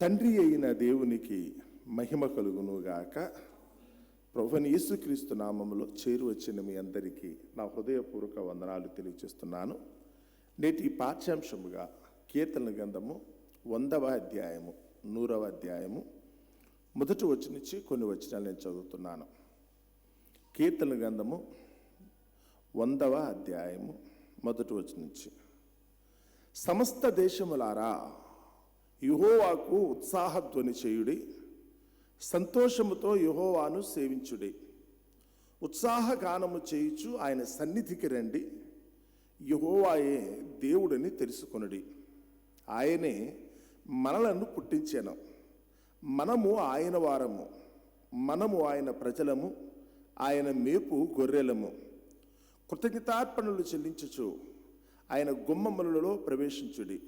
తండ్రి అయిన దేవునికి మహిమ కలుగునుగాక. ప్రభుని యేసుక్రీస్తు నామంలో చేరువచ్చిన మీ అందరికీ నా హృదయపూర్వక వందనాలు తెలియజేస్తున్నాను. నేటి పాఠ్యాంశముగా కీర్తన గ్రంథము వందవ అధ్యాయము నూరవ అధ్యాయము మొదటి వచ్చి నుంచి కొన్ని వచనాలు నేను చదువుతున్నాను. కీర్తన గ్రంథము వందవ అధ్యాయము మొదటి వచ్చి నుంచి. సమస్త దేశములారా యుహోవాకు ఉత్సాహధ్వని చేయుడి సంతోషముతో యుహోవాను సేవించుడి. ఉత్సాహగానము చేయుచు ఆయన సన్నిధికి రండి యుహోవాయే దేవుడని తెలుసుకొనుడి. ఆయనే మనలను పుట్టించాను. మనము ఆయన వారము మనము ఆయన ప్రజలము ఆయన మేపు గొర్రెలము. కృతజ్ఞతార్పణలు చెల్లించుచు ఆయన గుమ్మములలో ప్రవేశించుడి.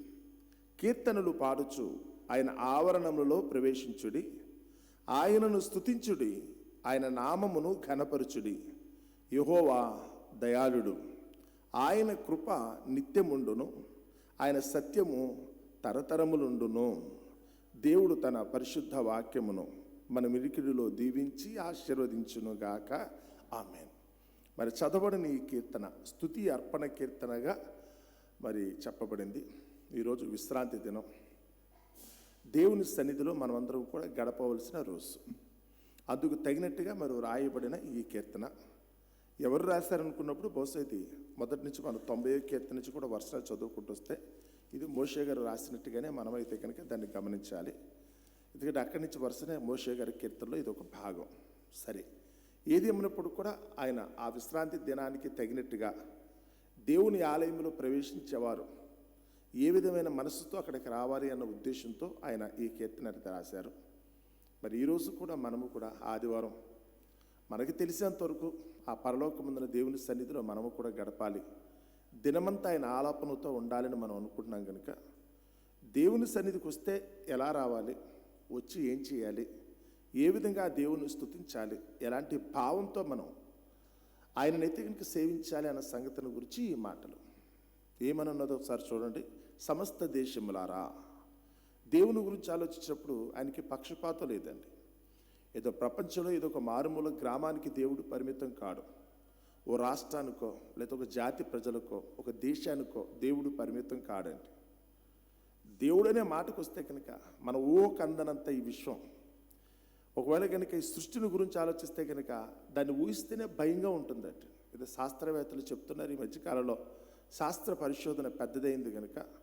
కీర్తనలు పాడుచు ఆయన ఆవరణములలో ప్రవేశించుడి. ఆయనను స్తుతించుడి ఆయన నామమును ఘనపరచుడి. యహోవా దయాళుడు. ఆయన కృప నిత్యముండును ఆయన సత్యము తరతరములుండును. దేవుడు తన పరిశుద్ధ వాక్యమును మన మిరికిడిలో దీవించి ఆశీర్వదించునుగాక. ఆమెన్. మరి చదవడని ఈ కీర్తన స్థుతి అర్పణ కీర్తనగా మరి చెప్పబడింది. ఈరోజు విశ్రాంతి దినం. దేవుని సన్నిధిలో మనమందరం కూడా గడపవలసిన రోజు. అందుకు తగినట్టుగా మరి రాయబడిన ఈ కీర్తన. ఎవరు రాశారనుకున్నప్పుడు బహుశా ఇది మొదటి నుంచి మనం తొంభై కీర్తన నుంచి కూడా వరుసగా చదువుకుంటూ వస్తే ఇది మోషే గారు రాసినట్టుగానే మనమైతే కనుక దాన్ని గమనించాలి. ఎందుకంటే అక్కడి నుంచి వరుసనే మోషే గారి కీర్తనలో ఇది ఒక భాగం. సరే ఏది ఏమైనప్పుడు కూడా ఆయన ఆ విశ్రాంతి దినానికి తగినట్టుగా దేవుని ఆలయంలో ప్రవేశించేవారు. ఏ విధమైన మనసుతో అక్కడికి రావాలి అన్న ఉద్దేశంతో ఆయన ఈ కీర్తన రాశారు. మరి ఈరోజు కూడా మనము కూడా ఆదివారం మనకి తెలిసినంతవరకు ఆ పరలోకముందున దేవుని సన్నిధిలో మనము కూడా గడపాలి. దినమంతా ఆయన ఆలాపనతో ఉండాలని మనం అనుకుంటున్నాం కనుక దేవుని సన్నిధికి వస్తే ఎలా రావాలి? వచ్చి ఏం చేయాలి? ఏ విధంగా దేవుని స్తుతించాలి? ఎలాంటి భావంతో మనం ఆయననైతే కనుక సేవించాలి అన్న సంగతిని గురించి ఈ మాటలు ఏమనున్నదో ఒకసారి చూడండి. సమస్త దేశములారా దేవుని గురించి ఆలోచించినప్పుడు ఆయనకి పక్షపాతం లేదండి. ఏదో ప్రపంచంలో ఏదో ఒక మారుమూల గ్రామానికి దేవుడు పరిమితం కాడు. ఓ రాష్ట్రానికో లేదా ఒక జాతి ప్రజలకో ఒక దేశానికో దేవుడు పరిమితం కాడండి. దేవుడు అనే మాటకు వస్తే కనుక మన ఓ కందనంత ఈ విశ్వం. ఒకవేళ కనుక ఈ సృష్టిని గురించి ఆలోచిస్తే కనుక దాన్ని ఊహిస్తేనే భయంగా ఉంటుందట ఇది శాస్త్రవేత్తలు చెప్తున్నారు ఈ మధ్యకాలంలో శాస్త్ర పరిశోధన పెద్దదైంది కనుక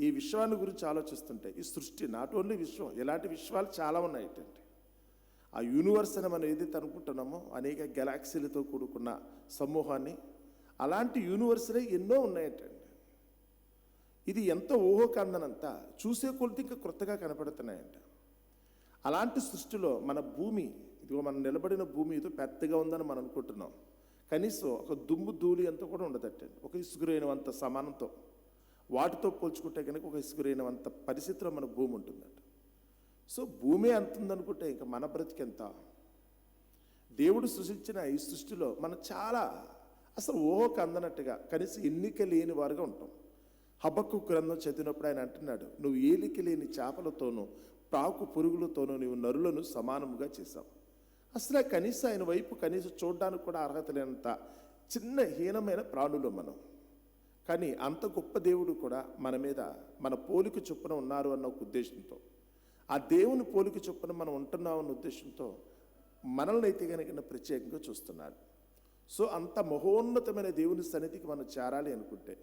ఈ విశ్వాన్ని గురించి ఆలోచిస్తుంటే ఈ సృష్టి నాట్ ఓన్లీ విశ్వం ఇలాంటి విశ్వాలు చాలా ఉన్నాయి ఏంటంటే ఆ యూనివర్స్ అని మనం ఏదైతే అనుకుంటున్నామో అనేక గెలాక్సీలతో కూడుకున్న సమూహాన్ని అలాంటి యూనివర్స్లే ఎన్నో ఉన్నాయటండి ఇది ఎంత ఊహో చూసే కొలిది ఇంకా క్రొత్తగా కనపడుతున్నాయంట. అలాంటి సృష్టిలో మన భూమి ఇదిగో మనం నిలబడిన భూమి ఏదో పెద్దగా ఉందని మనం అనుకుంటున్నాం. కనీసం ఒక దుమ్ము ధూళి అంతా కూడా ఉండదట్టండి ఒక ఇసుగురైనంత సమానంతో. వాటితో పోల్చుకుంటే కనుక ఒక ఇసుగురైనంత పరిస్థితిలో మన భూమి ఉంటుందట. సో భూమే అంత ఉందనుకుంటే ఇంకా మన బ్రతికెంత? దేవుడు సృష్టించిన ఈ సృష్టిలో మనం చాలా అసలు ఊహకు అందనట్టుగా కనీసం ఎన్నిక లేని వారుగా ఉంటాం. హబ్బకు గ్రంథం చదివినప్పుడు ఆయన అంటున్నాడు నువ్వు ఏలిక లేని చేపలతోనూ ప్రాకు పురుగులతోనూ నువ్వు నరులను సమానముగా చేశావు. అసలు కనీసం ఆయన వైపు కనీసం చూడడానికి కూడా అర్హత లేనంత చిన్న హీనమైన ప్రాణులు మనం. కానీ అంత గొప్ప దేవుడు కూడా మన మీద మన పోలిక చొప్పున ఉన్నారు అన్న ఒక ఉద్దేశంతో. ఆ దేవుని పోలిక చొప్పున మనం ఉంటున్నాం అన్న ఉద్దేశంతో మనల్ని అయితే కనుక ప్రత్యేకంగా చూస్తున్నాడు. సో అంత మహోన్నతమైన దేవుని సన్నిధికి మనం చేరాలి అనుకుంటే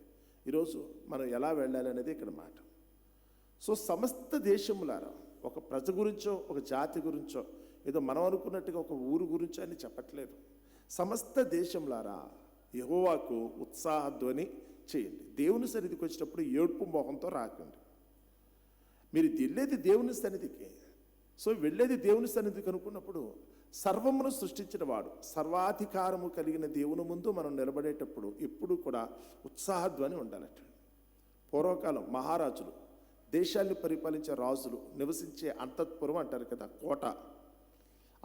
ఈరోజు మనం ఎలా వెళ్ళాలి అనేది ఇక్కడ మాట. సో సమస్త దేశములారా ఒక ప్రజ గురించో ఒక జాతి గురించో ఏదో మనం అనుకున్నట్టుగా ఒక ఊరు గురించో అని చెప్పట్లేదు. సమస్త దేశంలారా యహోవాకు ఉత్సాహధ్వని చేయండి. దేవుని సన్నిధికి వచ్చినప్పుడు ఏడుపు మొహంతో రాకండి. మీరు వెళ్ళేది దేవుని సన్నిధికి. సో వెళ్ళేది దేవుని సన్నిధికి అనుకున్నప్పుడు సర్వమును సృష్టించిన వాడు సర్వాధికారము కలిగిన దేవుని ముందు మనం నిలబడేటప్పుడు ఎప్పుడు కూడా ఉత్సాహధ్వని ఉండాలట. పూర్వకాలం మహారాజులు దేశాన్ని పరిపాలించే రాజులు నివసించే అంతఃపురం అంటారు కదా కోట.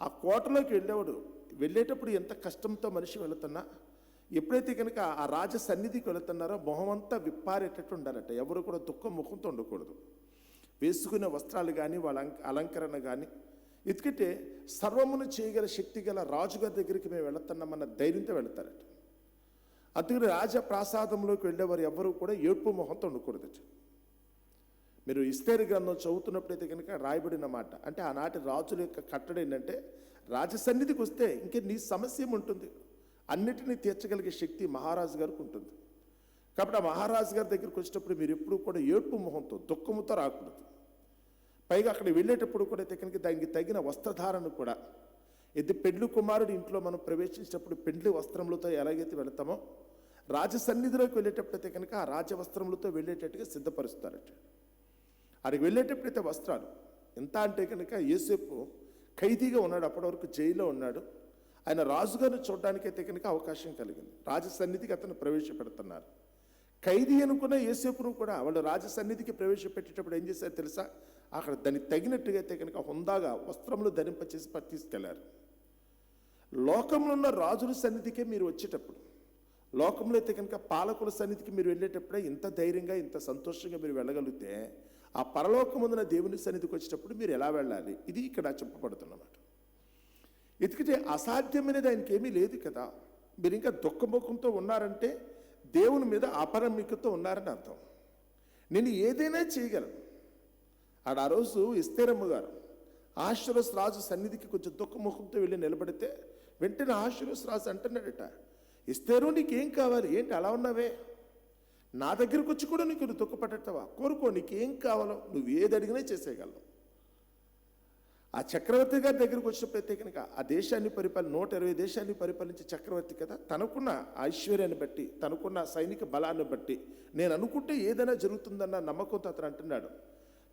ఆ కోటలోకి వెళ్ళేవాడు వెళ్ళేటప్పుడు ఎంత కష్టంతో మనిషి వెళుతున్నా ఎప్పుడైతే కనుక ఆ రాజ సన్నిధికి వెళుతున్నారో మొహమంతా విప్పారేటట్టు ఉండాలట. ఎవరు కూడా దుఃఖం ముఖంతో ఉండకూడదు వేసుకునే వస్త్రాలు కానీ వాళ్ళ అలంకరణ కానీ ఎందుకంటే సర్వమును చేయగల శక్తి గల రాజుగారి దగ్గరికి మేము వెళుతున్నామన్న ధైర్యంతో వెళతారట. అందుకని రాజ ప్రాసాదంలోకి వెళ్ళేవారు ఎవరు కూడా ఏడ్పు మొహంతో ఉండకూడదట మీరు ఇస్తేరి గ్రంథం చదువుతున్నప్పుడైతే కనుక రాయబడిన మాట. అంటే ఆనాటి రాజుల యొక్క కట్టడ ఏంటంటే రాజసన్నిధికి వస్తే ఇంకే నీ సమస్య ఏముంటుంది? అన్నిటినీ తీర్చగలిగే శక్తి మహారాజు గారికి ఉంటుంది. కాబట్టి ఆ మహారాజు గారి దగ్గరికి వచ్చేటప్పుడు మీరు ఎప్పుడూ కూడా ఏడుపు మొహంతో దుఃఖముతో రాకూడదు. పైగా అక్కడ వెళ్ళేటప్పుడు కూడా అయితే కనుక దానికి తగిన వస్త్రధారణ కూడా. ఇది పెండ్లి కుమారుడు ఇంట్లో మనం ప్రవేశించేటప్పుడు పెండ్లి వస్త్రములతో ఎలాగైతే వెళతామో రాజసన్నిధిలోకి వెళ్ళేటప్పుడైతే కనుక ఆ రాజవస్త్రములతో వెళ్ళేటట్టుగా సిద్ధపరుస్తారట. అక్కడికి వెళ్ళేటప్పుడైతే వస్త్రాలు. ఎంత అంటే కనుక ఏసేపు ఖైదీగా ఉన్నాడు అప్పటి వరకు జైల్లో ఉన్నాడు. ఆయన రాజుగారిని చూడడానికే కనుక అవకాశం కలిగింది. రాజ సన్నిధికి అతను ప్రవేశపెడుతున్నారు. ఖైదీ అనుకున్న ఏసేపును కూడా వాళ్ళు రాజ సన్నిధికి ప్రవేశపెట్టేటప్పుడు ఏం చేశారు తెలుసా? అక్కడ దానికి తగినట్టుగా అయితే కనుక హుందాగా వస్త్రములు ధరింపచేసి తీసుకెళ్ళారు. లోకంలో ఉన్న రాజుల సన్నిధికే మీరు వచ్చేటప్పుడు లోకంలో అయితే కనుక పాలకుల సన్నిధికి మీరు వెళ్ళేటప్పుడే ఇంత ధైర్యంగా ఇంత సంతోషంగా మీరు వెళ్ళగలిగితే ఆ పరలోకముందున దేవుని సన్నిధికి వచ్చేటప్పుడు మీరు ఎలా వెళ్ళాలి? ఇది ఇక్కడ చెప్పబడుతున్నమాట. ఎందుకంటే అసాధ్యమైనది ఆయనకి ఏమీ లేదు కదా. మీరు ఇంకా దుఃఖముఖంతో ఉన్నారంటే దేవుని మీద అపరమికతో ఉన్నారని అర్థం. నేను ఏదైనా చేయగలను. ఆడ ఆ రోజు ఇస్తేరమ్మ గారు ఆశ్వరస్ రాజు సన్నిధికి కొంచెం దుఃఖముఖంతో వెళ్ళి నిలబడితే వెంటనే ఆశ్వరస్ రాజు అంటున్నాడట ఇస్తేరు నీకేం కావాలి? ఏంటి అలా ఉన్నావే? నా దగ్గరకు వచ్చి కూడా నీకు నువ్వు దుఃఖపడతావా కోరుకో నీకేం కావాలో? నువ్వు ఏది అడిగినా చేసేయగలవు ఆ చక్రవర్తి గారి దగ్గరికి వచ్చిన కనుక ఆ దేశాన్ని పరిపాలన నూట ఇరవై దేశాన్ని పరిపాలించే చక్రవర్తి కదా తనకున్న ఐశ్వర్యాన్ని బట్టి తనకున్న సైనిక బలాన్ని బట్టి నేను అనుకుంటే ఏదైనా జరుగుతుందన్న నమ్మకంతో అతను అంటున్నాడు.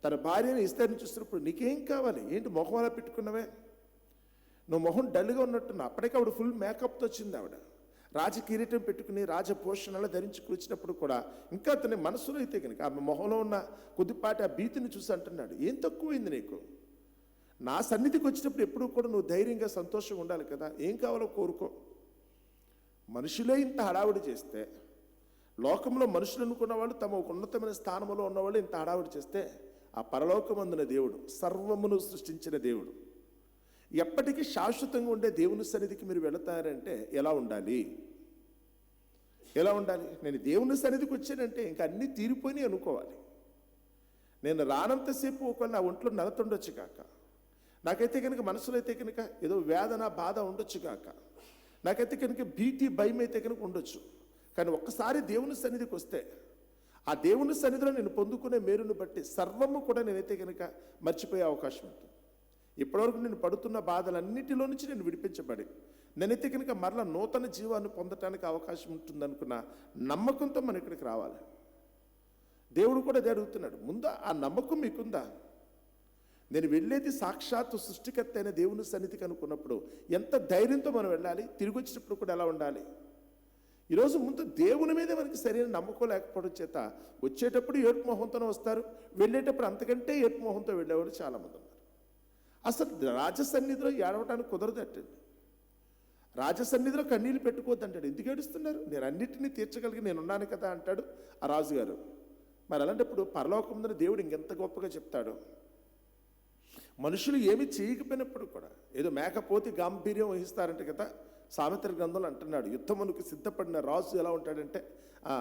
తన భార్యని ఇస్తారని చూస్తున్నప్పుడు నీకేం కావాలి? ఏంటి మొహం అలా పెట్టుకున్నవే? నువ్వు మొహం డల్గా ఉన్నట్టున్నా అప్పటికే ఆవిడ ఫుల్ మేకప్తో వచ్చింది ఆవిడ. రాజకిరీటం పెట్టుకుని రాజ పోషణలు ధరించి కూర్చున్నప్పుడు కూడా ఇంకా అతని మనసులో అయితే కనుక ఆమె మొహంలో ఉన్న కొద్దిపాటి ఆ భీతిని చూసి అంటున్నాడు. ఏం తక్కువైంది నీకు? నా సన్నిధికి వచ్చినప్పుడు ఎప్పుడూ కూడా నువ్వు ధైర్యంగా సంతోషంగా ఉండాలి కదా. ఏం కావాలో కోరుకో. మనుషులే ఇంత హడావుడి చేస్తే లోకంలో మనుషులు అనుకున్న వాళ్ళు తమ ఉన్నతమైన స్థానంలో ఉన్నవాళ్ళు ఇంత హడావుడి చేస్తే ఆ పరలోకమందున దేవుడు సర్వమును సృష్టించిన దేవుడు. ఎప్పటికీ శాశ్వతంగా ఉండే దేవుని సన్నిధికి మీరు వెళతారంటే ఎలా ఉండాలి? ఎలా ఉండాలి? నేను దేవుని సన్నిధికి వచ్చానంటే ఇంకా అన్నీ తీరిపోయినాయి అనుకోవాలి. నేను రానంతసేపు ఒకవేళ నా ఒంట్లో నలతుండొచ్చు కాక. నాకైతే కనుక మనసులో అయితే కనుక ఏదో వేదన బాధ ఉండొచ్చు కాక నాకైతే కనుక భీతి భయం అయితే కనుక ఉండొచ్చు. కానీ ఒక్కసారి దేవుని సన్నిధికి వస్తే ఆ దేవుని సన్నిధిలో నేను పొందుకునే మేరును బట్టి సర్వము కూడా నేనైతే కనుక మర్చిపోయే అవకాశం ఉంటుంది. ఇప్పటివరకు నేను పడుతున్న బాధలన్నిటిలో నుంచి నేను విడిపించబడి నేనైతే కనుక మరల నూతన జీవాన్ని పొందటానికి అవకాశం ఉంటుందనుకున్న నమ్మకంతో మనం ఇక్కడికి రావాలి. దేవుడు కూడా అదే అడుగుతున్నాడు ముందు ఆ నమ్మకం మీకుందా? నేను వెళ్ళేది సాక్షాత్తు సృష్టికర్త అయిన దేవుని సన్నిధికి అనుకున్నప్పుడు ఎంత ధైర్యంతో మనం వెళ్ళాలి? తిరిగి వచ్చినప్పుడు కూడా ఎలా ఉండాలి? ఈరోజు ముందు దేవుని మీద మనకి సరైన నమ్మకం లేకపోవడం చేత వచ్చేటప్పుడు ఏడుపు మొహంతోనే వస్తారు వెళ్ళేటప్పుడు అంతకంటే ఏడుపు మొహంతో వెళ్ళేవాళ్ళు చాలామంది ఉన్నారు. అసలు రాజ సన్నిధిలో ఏడవటానికి కుదరదట్టండి రాజ సన్నిధిలో కన్నీళ్ళు పెట్టుకోవద్దు అంటాడు. ఎందుకు ఏడుస్తున్నారు? నేను అన్నిటినీ తీర్చగలిగి నేను ఉన్నాను కదా అంటాడు ఆ రాజుగారు. మరి అలాంటప్పుడు పరలోకం ముందర దేవుడు ఇంకెంత గొప్పగా చెప్తాడు? మనుషులు ఏమి చేయకపోయినప్పుడు కూడా ఏదో మేకపోతే గాంభీర్యం వహిస్తారంట కదా సామెత్ర గ్రంథంలో అంటున్నాడు యుద్ధమునకు సిద్ధపడిన రాజు ఎలా ఉంటాడంటే సింహం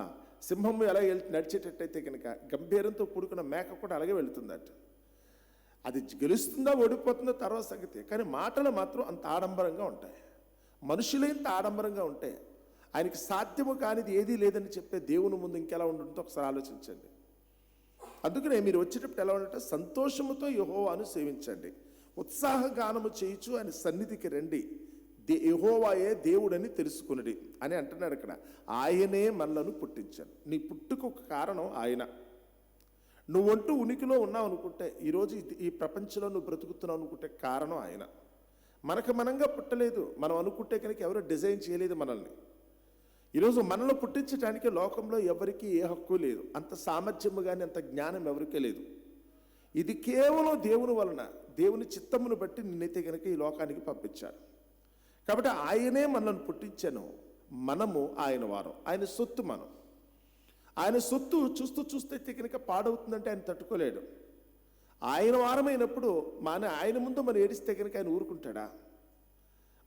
సింహము ఎలా నడిచేటట్టయితే కనుక గంభీరంతో కూడుకున్న మేక కూడా అలాగే వెళుతుందట. అది గెలుస్తుందా ఓడిపోతుందో తర్వాత సంగతి కానీ మాటలు మాత్రం అంత ఆడంబరంగా ఉంటాయి. మనుషులే ఇంత ఆడంబరంగా ఉంటాయి ఆయనకి సాధ్యము కానిది ఏదీ లేదని చెప్పే దేవుని ముందు ఇంకెలా ఉంటుందో ఒకసారి ఆలోచించండి. అందుకనే మీరు వచ్చేటప్పుడు ఎలా ఉంటే సంతోషముతో యహోవాను సేవించండి. ఉత్సాహగానము చేయించు అని సన్నిధికి రండి. దే యహోవాయే దేవుడని తెలుసుకునడి అని అంటున్నాడు ఇక్కడ. ఆయనే మనలను పుట్టించాడు. నీ పుట్టుకు ఒక కారణం ఆయన. నువ్వంటూ ఉనికిలో ఉన్నావు అనుకుంటే ఈరోజు ఇది- ఈ ప్రపంచంలో నువ్వు బ్రతుకుతున్నావు అనుకుంటే కారణం ఆయన. మనకు మనంగా పుట్టలేదు. మనం అనుకుంటే కనుక ఎవరు డిజైన్ చేయలేదు మనల్ని. ఈరోజు మనల్ని పుట్టించడానికి లోకంలో ఎవరికీ ఏ హక్కు లేదు. అంత సామర్థ్యము కానీ అంత జ్ఞానం ఎవరికీ లేదు. ఇది కేవలం దేవుని వలన దేవుని చిత్తమును బట్టి నిన్నైతే కనుక ఈ లోకానికి పంపించాడు కాబట్టి ఆయనే మనల్ని పుట్టించాను. మనము ఆయన వారం. ఆయన సొత్తు మనం. ఆయన సొత్తు చూస్తూ చూస్తే కనుక పాడవుతుందంటే ఆయన తట్టుకోలేడు. ఆయన వారమైనప్పుడు మన ఆయన ముందు మనం ఏడిస్తే కనుక ఆయన ఊరుకుంటాడా?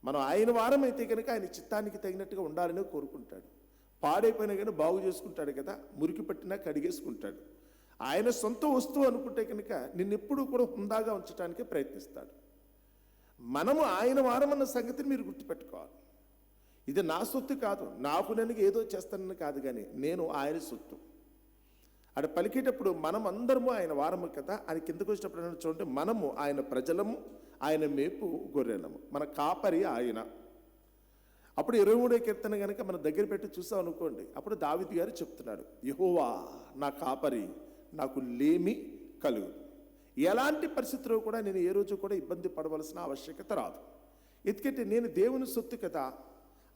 మనం ఆయన వారం అయితే కనుక ఆయన చిత్తానికి తగినట్టుగా ఉండాలని కోరుకుంటాడు. పాడైపోయినా కానీ బాగు చేసుకుంటాడు కదా మురికి పట్టినా కడిగేసుకుంటాడు. ఆయన సొంత వస్తువు అనుకుంటే కనుక నిన్నెప్పుడు కూడా హుందాగా ఉంచడానికే ప్రయత్నిస్తాడు. మనము ఆయన వారమన్న సంగతిని మీరు గుర్తుపెట్టుకోవాలి. ఇది నా సొత్తు కాదు నాకు నేను ఏదో చేస్తానని కాదు కానీ నేను ఆయన సొత్తు. అక్కడ పలికేటప్పుడు మనం అందరము ఆయన వారము కదా ఆయన కిందకు వచ్చినప్పుడు చూడండి మనము ఆయన ప్రజలము ఆయన మేపు గొర్రెలము. మన కాపరి ఆయన. అప్పుడు ఇరవై మూడో కీర్తన కనుక మన దగ్గర పెట్టి చూసాం అనుకోండి అప్పుడు దావిది గారు చెప్తున్నాడు యహోవా నా కాపరి నాకు లేమి కలుగు. ఎలాంటి పరిస్థితుల్లో కూడా నేను ఏ రోజు కూడా ఇబ్బంది పడవలసిన ఆవశ్యకత రాదు. ఎందుకంటే నేను దేవుని సొత్తు కదా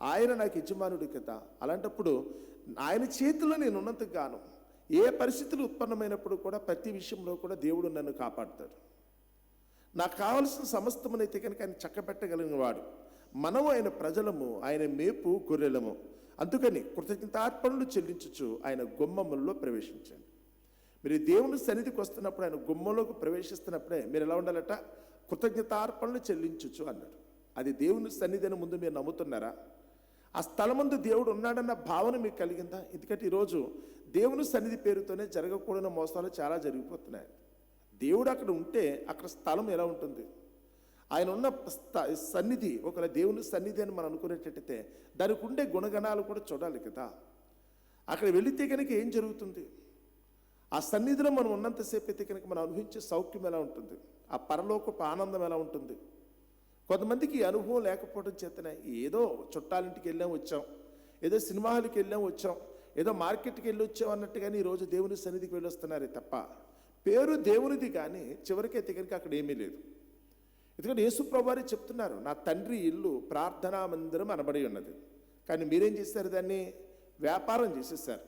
ఆయన నాకు యజమానుడు కదా. అలాంటప్పుడు ఆయన చేతిలో నేను ఉన్నంతగాను ఏ పరిస్థితులు ఉత్పన్నమైనప్పుడు కూడా ప్రతి విషయంలో కూడా దేవుడు నన్ను కాపాడుతాడు. నాకు కావలసిన సమస్తమునైతే కనుక ఆయన చక్కబెట్టగలిగిన వాడు మనము ఆయన ప్రజలము ఆయన మేపు గొర్రెలము. అందుకని కృతజ్ఞతార్పణలు చెల్లించుచు ఆయన గుమ్మముల్లో ప్రవేశించండి. మీరు దేవుని సన్నిధికి వస్తున్నప్పుడు ఆయన గుమ్మంలోకి ప్రవేశిస్తున్నప్పుడే మీరు ఎలా ఉండాలట? కృతజ్ఞతార్పణలు చెల్లించచ్చు అన్నాడు. అది దేవుని సన్నిధి అని ముందు మీరు నమ్ముతున్నారా? ఆ స్థలమందు దేవుడు ఉన్నాడన్న భావన మీకు కలిగిందా? ఎందుకంటే ఈరోజు దేవుని సన్నిధి పేరుతోనే జరగకూడని మోసాలు చాలా జరిగిపోతున్నాయి. దేవుడు అక్కడ ఉంటే అక్కడ స్థలం ఎలా ఉంటుంది? ఆయన ఉన్న స్థ- సన్నిధి ఒకవేళ దేవుని సన్నిధి అని మనం అనుకునేటట్టయితే దానికి ఉండే గుణగణాలు కూడా చూడాలి కదా. అక్కడ వెళితే కనుక ఏం జరుగుతుంది? ఆ సన్నిధిలో మనం ఉన్నంతసేపు అయితే కనుక మనం అనుభవించే సౌఖ్యం ఎలా ఉంటుంది? ఆ పరలోకపు ఆనందం ఎలా ఉంటుంది? కొంతమందికి అనుభవం లేకపోవడం చేతనే ఏదో చుట్టాలింటికి వెళ్ళాం వచ్చాం. ఏదో సినిమా హాల్కి వెళ్ళాం వచ్చాం. ఏదో మార్కెట్కి వెళ్ళి వచ్చాం అన్నట్టుగానే ఈరోజు దేవుని సన్నిధికి వెళ్ళి వస్తున్నారే తప్ప పేరు దేవునిది కానీ చివరికి కనుక అక్కడ ఏమీ లేదు. ఎందుకంటే యేసుప్రభువారే చెప్తున్నారు నా తండ్రి ఇల్లు ప్రార్థనా మందిరం అనబడి ఉన్నది. కానీ మీరేం చేశారు దాన్ని? వ్యాపారం చేసేసారు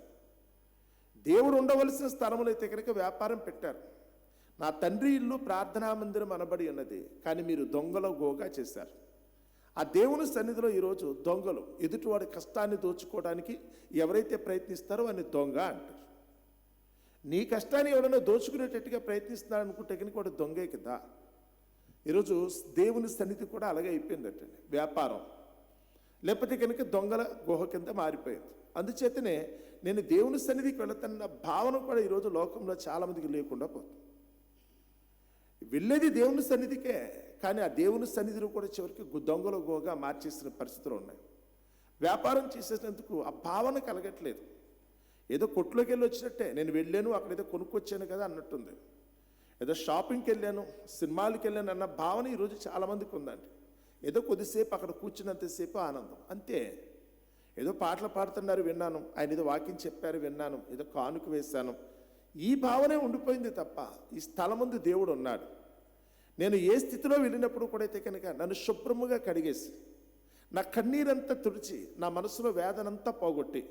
దేవుడు ఉండవలసిన స్థలములు అయితే కనుక వ్యాపారం పెట్టారు. నా తండ్రి ఇల్లు ప్రార్థనా మందిరం అనబడి ఉన్నది కానీ మీరు దొంగల గోగా చేశారు. ఆ దేవుని సన్నిధిలో ఈరోజు దొంగలు ఎదుటివాడి కష్టాన్ని దోచుకోవడానికి ఎవరైతే ప్రయత్నిస్తారో అని దొంగ అంటారు. నీ కష్టాన్ని ఎవరైనా దోచుకునేటట్టుగా ప్రయత్నిస్తున్నాడు అనుకుంటే కనుక వాడు దొంగే కదా. ఈరోజు దేవుని సన్నిధి కూడా అలాగే అయిపోయిందటండి. వ్యాపారం. లేకపోతే కనుక దొంగల గుహ కింద మారిపోయింది. అందుచేతనే నేను దేవుని సన్నిధికి వెళుతున్న భావన కూడా ఈరోజు లోకంలో చాలామందికి లేకుండా పోతుంది. వెళ్ళేది దేవుని సన్నిధికే కానీ ఆ దేవుని సన్నిధిని కూడా చివరికి దొంగల గోగా మార్చేసిన పరిస్థితులు ఉన్నాయి. వ్యాపారం చేసేందుకు ఆ భావన కలగట్లేదు. ఏదో కొట్లోకి వెళ్ళి వచ్చినట్టే నేను వెళ్ళాను అక్కడ ఏదో కొనుక్కొచ్చాను కదా అన్నట్టుంది. ఏదో షాపింగ్కి వెళ్ళాను సినిమాలకి వెళ్ళాను అన్న భావన ఈరోజు చాలామందికి ఉందండి ఏదో కొద్దిసేపు అక్కడ కూర్చున్నంతసేపు ఆనందం అంతే. ఏదో పాటలు పాడుతున్నారు విన్నాను ఆయన ఏదో వాకింగ్ చెప్పారు విన్నాను ఏదో కానుక వేశాను. ఈ భావనే ఉండిపోయింది తప్ప ఈ స్థలమందు దేవుడు ఉన్నాడు నేను ఏ స్థితిలో వెళ్ళినప్పుడు కూడా అయితే కనుక నన్ను శుభ్రముగా కడిగేసి నా కన్నీరంతా తుడిచి నా మనసులో వేదనంతా పోగొట్టి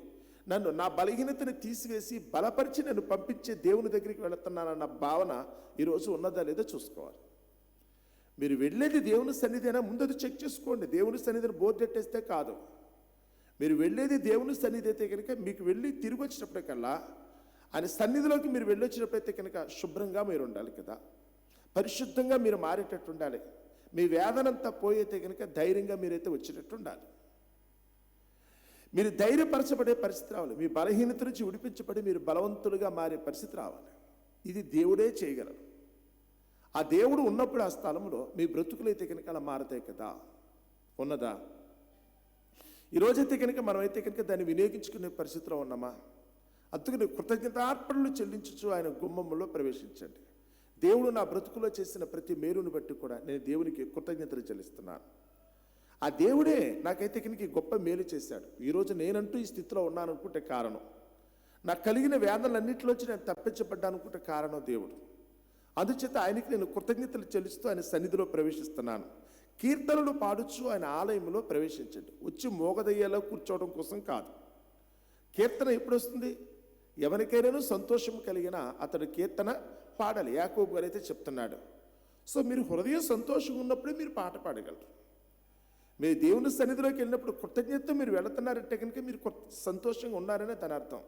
నన్ను నా బలహీనతని తీసివేసి బలపరిచి నన్ను పంపించే దేవుని దగ్గరికి వెళుతున్నానన్న భావన ఈరోజు ఉన్నదా లేదో చూసుకోవాలి. మీరు వెళ్ళేది దేవుని సన్నిధి ముందు అది చెక్ చేసుకోండి. దేవుని సన్నిధిని బోర్డు పెట్టేస్తే కాదు. మీరు వెళ్ళేది దేవుని సన్నిధి అయితే కనుక మీకు వెళ్ళి తిరిగి వచ్చినప్పటికల్లా ఆయన సన్నిధిలోకి మీరు వెళ్ళొచ్చినప్పుడైతే కనుక శుభ్రంగా మీరు ఉండాలి కదా. పరిశుద్ధంగా మీరు మారేటట్టు ఉండాలి. మీ వేదనంతా పోయితే కనుక ధైర్యంగా మీరైతే వచ్చేటట్టు ఉండాలి. మీరు ధైర్యపరచబడే పరిస్థితి రావాలి. మీ బలహీనత నుంచి విడిపించబడి మీరు బలవంతులుగా మారే పరిస్థితి రావాలి. ఇది దేవుడే చేయగలరు ఆ దేవుడు ఉన్నప్పుడు ఆ స్థలంలో మీ బ్రతుకులైతే కనుక అలా మారతాయి కదా. ఉన్నదా? ఈరోజైతే కనుక మనమైతే కనుక దాన్ని వినియోగించుకునే పరిస్థితిలో ఉన్నామా? అందుకని కృతజ్ఞతార్పణలు చెల్లించచ్చు ఆయన గుమ్మంలో ప్రవేశించండి. దేవుడు నా బ్రతుకులో చేసిన ప్రతి మేలుని బట్టి కూడా నేను దేవునికి కృతజ్ఞతలు చెల్లిస్తున్నాను. ఆ దేవుడే నాకైతే కనుక గొప్ప మేలు చేశాడు. ఈరోజు నేనంటూ ఈ స్థితిలో ఉన్నాను అనుకుంటే కారణం. నాకు కలిగిన వేదనలన్నింటిలోంచి నేను తప్పించబడ్డా అనుకుంటే కారణం దేవుడు. అందుచేత ఆయనకి నేను కృతజ్ఞతలు చెల్లిస్తూ ఆయన సన్నిధిలో ప్రవేశిస్తున్నాను. కీర్తనలు పాడుచు ఆయన ఆలయంలో ప్రవేశించండి. వచ్చి మోగదయ్యేలా కూర్చోవడం కోసం కాదు. కీర్తన ఎప్పుడు వస్తుంది ఎవరికైనా సంతోషం కలిగిన అతడు కీర్తన పాడాలి. యాకోబు గారు అయితే చెప్తున్నాడు. సో మీరు హృదయం సంతోషంగా ఉన్నప్పుడే మీరు పాట పాడగలరు. మీరు దేవుని సన్నిధిలోకి వెళ్ళినప్పుడు కృతజ్ఞతతో మీరు వెళుతున్నారంటే కనుక మీరు సంతోషంగా ఉన్నారనే దాని అర్థం.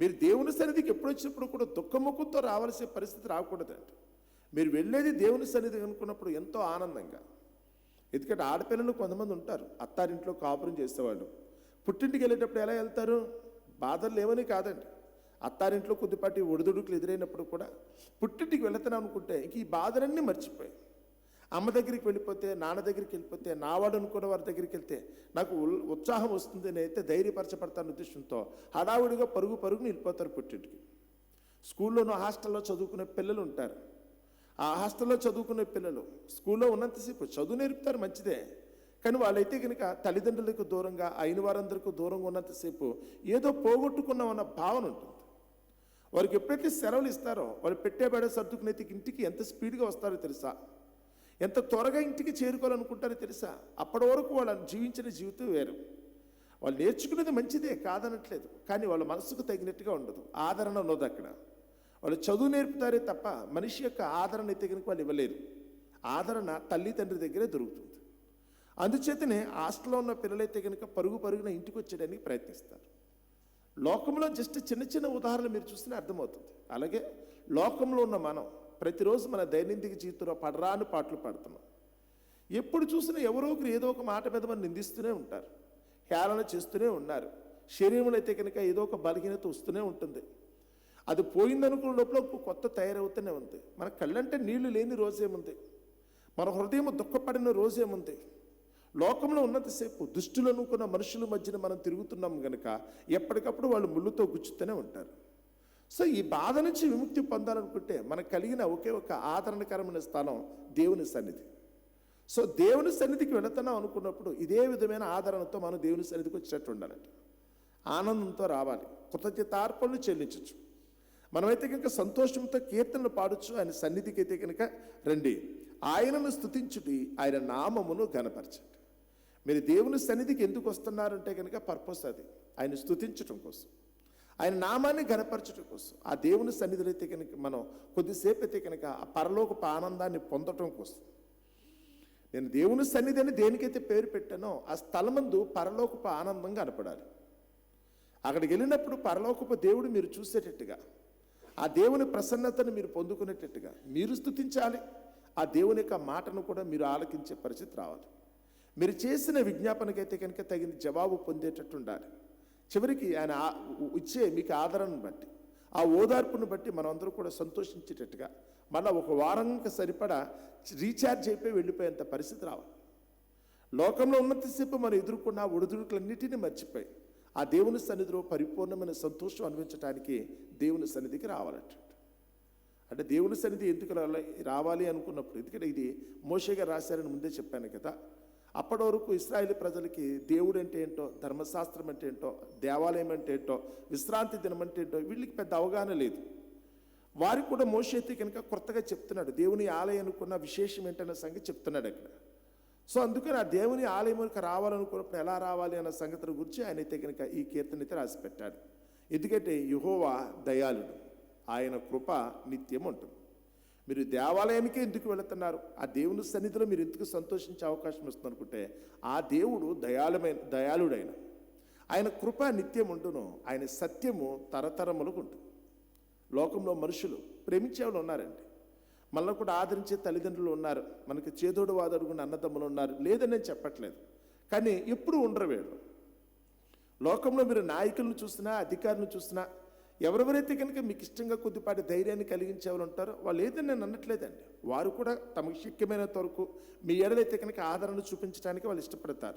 మీరు దేవుని సన్నిధికి ఎప్పుడు వచ్చినప్పుడు కూడా దుఃఖముఖంతో రావాల్సిన పరిస్థితి రాకూడదండి మీరు వెళ్ళేది దేవుని సన్నిధి అనుకున్నప్పుడు ఎంతో ఆనందంగా. ఎందుకంటే ఆడపిల్లలు కొంతమంది ఉంటారు అత్తారింట్లో కాపురం చేసేవాళ్ళు. పుట్టింటికి వెళ్ళేటప్పుడు ఎలా వెళ్తారు? బాధలు లేవని కాదండి. అత్తారింట్లో కొద్దిపాటి ఒడిదుడుకులు ఎదురైనప్పుడు కూడా పుట్టింటికి వెళుతున్నాం అనుకుంటే ఇంక ఈ బాధలన్నీ మర్చిపోయి. అమ్మ దగ్గరికి వెళ్ళిపోతే నాన్న దగ్గరికి వెళ్ళిపోతే నావాడు అనుకున్న వారి దగ్గరికి వెళ్తే నాకు ఉల్- ఉత్సాహం వస్తుంది నేనైతే ధైర్యపరచబడతాను ఉద్దేశంతో హడావుడిగా పరుగు పరుగుని వెళ్ళిపోతారు పుట్టింటికి. స్కూల్లోనూ హాస్టల్లో చదువుకునే పిల్లలు ఉంటారు. ఆ హాస్టల్లో చదువుకునే పిల్లలు స్కూల్లో ఉన్నంతసేపు చదువు నేర్పుతారు మంచిదే. కానీ వాళ్ళైతే కనుక తల్లిదండ్రులకు దూరంగా అయిన వారందరికీ దూరంగా ఉన్నంతసేపు ఏదో పోగొట్టుకున్నామన్న భావన ఉంటుంది. వారికి ఎప్పుడైతే సెలవులు ఇస్తారో వాళ్ళు పెట్టేబడే సర్దుకునైతే ఇంటికి ఎంత స్పీడ్గా వస్తారో తెలుసా? ఎంత త్వరగా ఇంటికి చేరుకోవాలనుకుంటారో తెలుసా? అప్పటి వరకు వాళ్ళు జీవించిన జీవితం వేరు. వాళ్ళు నేర్చుకునేది మంచిదే కాదనట్లేదు కానీ వాళ్ళ మనసుకు తగినట్టుగా ఉండదు. ఆదరణ ఉన్నది అక్కడ. వాళ్ళు చదువు నేర్పుతారే తప్ప మనిషి యొక్క ఆదరణ అయితే కనుక వాళ్ళు ఇవ్వలేరు. ఆదరణ తల్లి తండ్రి దగ్గరే దొరుకుతుంది. అందుచేతనే హాస్టల్లో ఉన్న పిల్లలైతే కనుక పరుగు పరుగున ఇంటికి వచ్చేయడానికి ప్రయత్నిస్తారు. లోకంలో జస్ట్ చిన్న చిన్న ఉదాహరణలు మీరు చూస్తేనే అర్థమవుతుంది. అలాగే లోకంలో ఉన్న మనం ప్రతిరోజు మన దైనందిక జీవితంలో పడరాని పాటలు పాడుతున్నాం. ఎప్పుడు చూసినా ఎవరో ఒకరు ఏదో ఒక మాట మీద మనం నిందిస్తూనే ఉంటారు. హేళన చేస్తూనే ఉన్నారు. శరీరంలో అయితే కనుక ఏదో ఒక బలహీనత వస్తూనే ఉంటుంది. అది పోయిందనుకున్న లోపల కొత్త తయారవుతూనే ఉంది. మన కళ్ళంటే నీళ్ళు లేని రోజేముంది. మన హృదయం దుఃఖపడిన రోజేముంది. లోకంలో ఉన్నంతసేపు దుష్టులు అనుకున్న మనుషుల మధ్యన మనం తిరుగుతున్నాం కనుక ఎప్పటికప్పుడు వాళ్ళు ముళ్ళుతో గుచ్చుతూనే ఉంటారు. సో ఈ బాధ నుంచి విముక్తి పొందాలనుకుంటే మనకు కలిగిన ఒకే ఒక ఆదరణకరమైన స్థలం దేవుని సన్నిధి. సో దేవుని సన్నిధికి వెళుతున్నాం అనుకున్నప్పుడు ఇదే విధమైన ఆదరణతో మనం దేవుని సన్నిధికి వచ్చినట్టు ఉండాలంట. ఆనందంతో రావాలి కృతజ్ఞతార్పణలు చెల్లించచ్చు. మనమైతే కనుక సంతోషంతో కీర్తనలు పాడొచ్చు ఆయన సన్నిధికి అయితే కనుక రండి. ఆయనను స్థుతించుటి ఆయన నామమును గనపరచండి మీరు దేవుని సన్నిధికి ఎందుకు వస్తున్నారంటే కనుక పర్పస్ అది ఆయన స్థుతించటం కోసం. ఆయన నామాన్ని గనపరచడం కోసం ఆ దేవుని సన్నిధిలో అయితే కనుక మనం కొద్దిసేపు అయితే కనుక ఆ పరలోకపు ఆనందాన్ని పొందటం కోసం. నేను దేవుని సన్నిధి అని దేనికైతే పేరు పెట్టానో ఆ స్థలమందు పరలోకపు ఆనందం కనపడాలి. అక్కడికి వెళ్ళినప్పుడు పరలోకపు దేవుడు మీరు చూసేటట్టుగా ఆ దేవుని ప్రసన్నతను మీరు పొందుకునేటట్టుగా మీరు స్తుతించాలి ఆ దేవుని యొక్క మాటను కూడా మీరు ఆలకించే పరిస్థితి రావాలి. మీరు చేసిన విజ్ఞాపనకైతే కనుక తగిన జవాబు పొందేటట్టు ఉండాలి. చివరికి ఆయన ఇచ్చే మీకు ఆదరణను బట్టి ఆ ఓదార్పును బట్టి మనమందరూ కూడా సంతోషించేటట్టుగా మళ్ళీ ఒక వారంకి సరిపడా రీఛార్జ్ అయిపోయి వెళ్ళిపోయేంత పరిస్థితి రావాలి. లోకంలో ఉన్నంతసేపు మనం ఎదుర్కొన్న ఒడిదుడుకులన్నిటినీ మర్చిపోయి ఆ దేవుని సన్నిధిలో పరిపూర్ణమైన సంతోషం అనిపించడానికి దేవుని సన్నిధికి రావాలట. అంటే దేవుని సన్నిధి ఎందుకు రావాలి రావాలి అనుకున్నప్పుడు ఎందుకంటే ఇది మోషేగా రాశారని ముందే చెప్పాను కదా. అప్పటి వరకు ఇస్రాయేల్ ప్రజలకి దేవుడు అంటే ఏంటో ధర్మశాస్త్రం అంటే ఏంటో దేవాలయం అంటే ఏంటో విశ్రాంతి దినం అంటే ఏంటో వీళ్ళకి పెద్ద అవగాహన లేదు. వారికి కూడా మోషేతి అయితే కనుక కొత్తగా చెప్తున్నాడు దేవుని ఆలయం అనుకున్న విశేషం ఏంటన్న సంగతి చెప్తున్నాడు అక్కడ. సో అందుకని ఆ దేవుని ఆలయంలోకి రావాలనుకున్నప్పుడు ఎలా రావాలి అన్న సంగతుల గురించి ఆయన అయితే కనుక ఈ కీర్తన అయితే రాసిపెట్టాడు ఎందుకంటే యుహోవా దయాళుడు ఆయన కృప నిత్యం ఉంటుంది. మీరు దేవాలయానికే ఎందుకు వెళుతున్నారు? ఆ దేవుని సన్నిధిలో మీరు ఎందుకు సంతోషించే అవకాశం వస్తుంది అనుకుంటే ఆ దేవుడు దయాళుమైన దయాళుడైన. ఆయన కృప నిత్యం ఉండును ఆయన సత్యము తరతరములకు ఉంటుంది లోకంలో మనుషులు ప్రేమించే వాళ్ళు ఉన్నారండి. మనల్ని కూడా ఆదరించే తల్లిదండ్రులు ఉన్నారు. మనకి చేదోడు వాదడుగున్న అన్నదమ్ములు ఉన్నారు. లేదని నేను చెప్పట్లేదు. కానీ ఎప్పుడు ఉండరు వీళ్ళు. లోకంలో మీరు నాయకులను చూసినా అధికారులను చూసినా ఎవరెవరైతే కనుక మీకు ఇష్టంగా కొద్దిపాటి ధైర్యాన్ని కలిగించే వాళ్ళు ఉంటారో వాళ్ళు ఏదని నేను అనట్లేదండి వారు కూడా తమకు శక్యమైన వరకు మీ ఎడలైతే కనుక ఆదరణ చూపించడానికి వాళ్ళు ఇష్టపడతారు.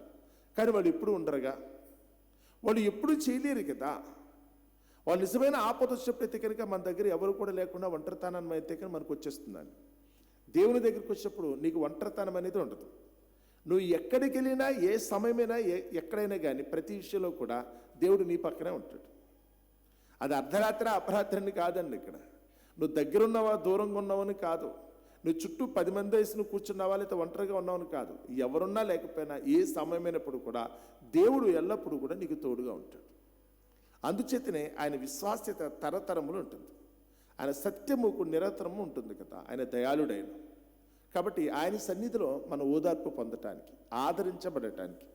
కానీ వాళ్ళు ఎప్పుడు ఉండరుగా. వాళ్ళు ఎప్పుడూ చేయలేరు కదా. వాళ్ళు నిజమైన ఆపద వచ్చినప్పుడైతే కనుక మన దగ్గర ఎవరు కూడా లేకుండా ఒంటరితనం అయితే కనుక మనకు వచ్చేస్తుందండి. దేవుని దగ్గరికి వచ్చినప్పుడు నీకు ఒంటరితనం అనేది ఉండదు. నువ్వు ఎక్కడికి వెళ్ళినా ఏ సమయమైనా ఏ- ఎక్కడైనా కానీ ప్రతి విషయంలో కూడా దేవుడు నీ పక్కనే ఉంటాడు. అది అర్ధరాత్రి అపరాత్రిని కాదండి ఇక్కడ. నువ్వు దగ్గర ఉన్నావా దూరంగా ఉన్నావని కాదు. నువ్వు చుట్టూ పది మంది వేసి నువ్వు కూర్చున్నావా లేకపోతే ఒంటరిగా ఉన్నావని కాదు. ఎవరున్నా లేకపోయినా ఏ సమయమైనప్పుడు కూడా దేవుడు ఎల్లప్పుడూ కూడా నీకు తోడుగా ఉంటాడు. అందుచేతనే ఆయన విశ్వాస్యత తరతరములు ఉంటుంది. ఆయన సత్యముకు నిరంతరము ఉంటుంది కదా ఆయన దయాళుడైన. కాబట్టి ఆయన సన్నిధిలో మన ఓదార్పు పొందటానికి ఆదరించబడటానికి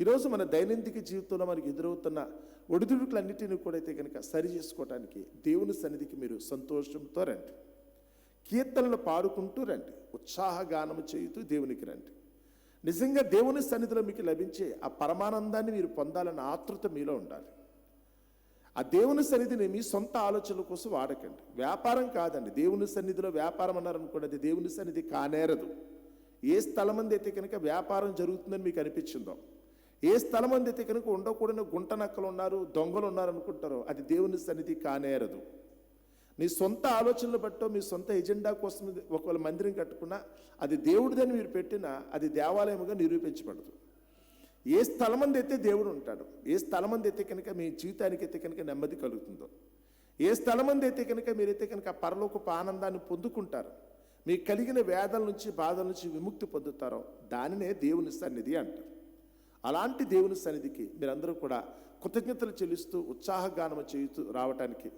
ఈరోజు మన దైనందిక జీవితంలో మనకు ఎదురవుతున్న ఒడిదుడుకులన్నిటిని కూడా అయితే కనుక సరి చేసుకోవటానికి దేవుని సన్నిధికి మీరు సంతోషంతో రండి. కీర్తనలు పాడుకుంటూ రండి. ఉత్సాహగానము చేయుతూ దేవునికి రండి. నిజంగా దేవుని సన్నిధిలో మీకు లభించే ఆ పరమానందాన్ని మీరు పొందాలన్న ఆతృత మీలో ఉండాలి. ఆ దేవుని సన్నిధిని మీ సొంత ఆలోచనల కోసం వాడకండి. వ్యాపారం కాదండి. దేవుని సన్నిధిలో వ్యాపారం అన్నారనుకోండి అది దేవుని సన్నిధి కానేరదు. ఏ స్థలం అందైతే అయితే కనుక వ్యాపారం జరుగుతుందని మీకు అనిపించిందో ఏ స్థలం అందితే అయితే కనుక ఉండకూడని గుంట నక్కలు ఉన్నారు దొంగలు ఉన్నారు అనుకుంటారో అది దేవుని సన్నిధి కానేరదు నీ సొంత ఆలోచనలు బట్టో మీ సొంత ఎజెండా కోసం ఒకవేళ మందిరం కట్టుకున్నా అది దేవుడిదని మీరు పెట్టినా అది దేవాలయముగా నిరూపించబడదు. ఏ స్థలం అయితే దేవుడు ఉంటాడు. ఏ స్థలం అయితే కనుక మీ జీవితానికి అయితే కనుక నెమ్మది కలుగుతుందో. ఏ స్థలం అయితే కనుక మీరైతే కనుక పరలోకపు ఆనందాన్ని పొందుకుంటారు మీకు కలిగిన వేదల నుంచి బాధల నుంచి విముక్తి పొందుతారో దానినే దేవుని సన్నిధి అంటారు. అలాంటి దేవుని సన్నిధికి మీరందరూ కూడా కృతజ్ఞతలు చెల్లిస్తూ ఉత్సాహగానము చేయుతూ రావటానికి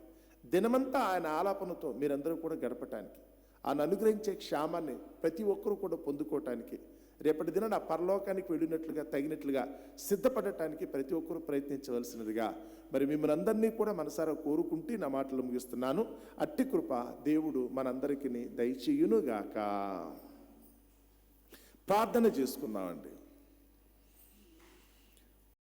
దినమంతా ఆయన ఆలాపనతో మీరందరూ కూడా గడపటానికి ఆయన అనుగ్రహించే క్షేమాన్ని ప్రతి ఒక్కరూ కూడా పొందుకోవటానికి రేపటి దిన నా పరలోకానికి వెళ్ళినట్లుగా తగినట్లుగా సిద్ధపడటానికి ప్రతి ఒక్కరూ ప్రయత్నించవలసినదిగా మరి మిమ్మల్ని అందరినీ కూడా మనసారా కోరుకుంటూ నా మాటలు ముగిస్తున్నాను. అట్టి కృప దేవుడు మనందరికీ దయచేయునుగాక. ప్రార్థన చేసుకుందామండి.